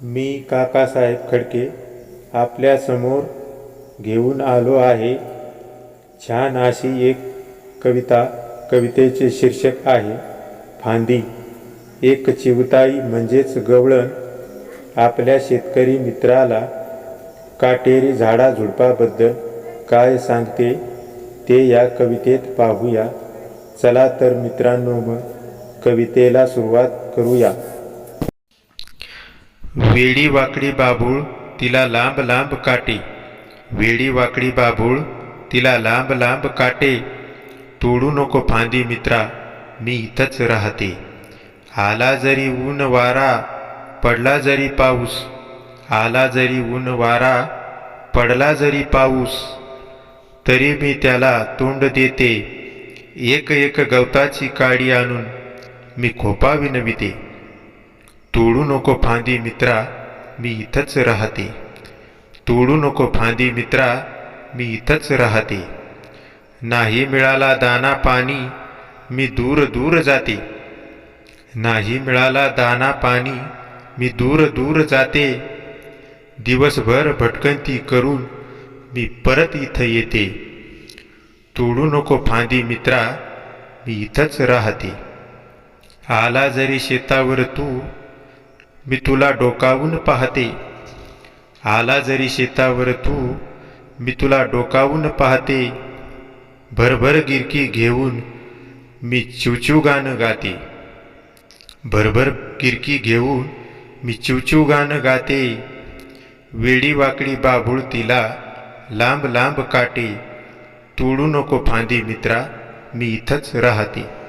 मी काकासाहेब खडके आपल्यासमोर घेऊन आलो आहे. छान अशी एक कविता कवितेचे शीर्षक आहे फांदी. एक चिवताई म्हणजेच गवळण आपल्या शेतकरी मित्राला काटेरी झाडाझुडपाबद्दल काय सांगते ते या कवितेत पाहूया. चला तर मित्रांनो मग कवितेला सुरुवात करूया. वेडी वाकडी बाबूळ तिला लांब लांब काटे. वेडी वाकडी बाबूळ तिला लांब लांब काटे. तोडू नको फांदी मित्रा मी इथंच राहते. आला जरी ऊन वारा पडला जरी पाऊस. आला जरी ऊन वारा पडला जरी पाऊस. तरी मी त्याला तोंड देते. एक एक गवताची काडी आणून मी खोपा विनविते. तोडू नको फांदी मित्रा मी इथंच राहते. तोडू नको फांदी मित्रा मी इथंच राहते. नाही मिळाला दाना पाणी मी दूर दूर जाते. नाही मिळाला दाना पाणी मी दूर दूर जाते. दिवसभर भटकंती करून मी परत इथं येते. तोडू नको फांदी मित्रा मी इथंच राहते. आला जरी शेतावर तू मी तुला डोकावून पाहते. आला जरी शेतावर तू मी तुला डोकावून पाहते. भरभर गिरकी घेऊन मी चिवचिव गाणं गाते. भरभर गिरकी घेऊन मी चिवचिव गाणं गाते. वेडी वाकडी बाभूळ तिला लांब लांब काटे. तोडू नको फांदी मित्रा मी इथंच राहते.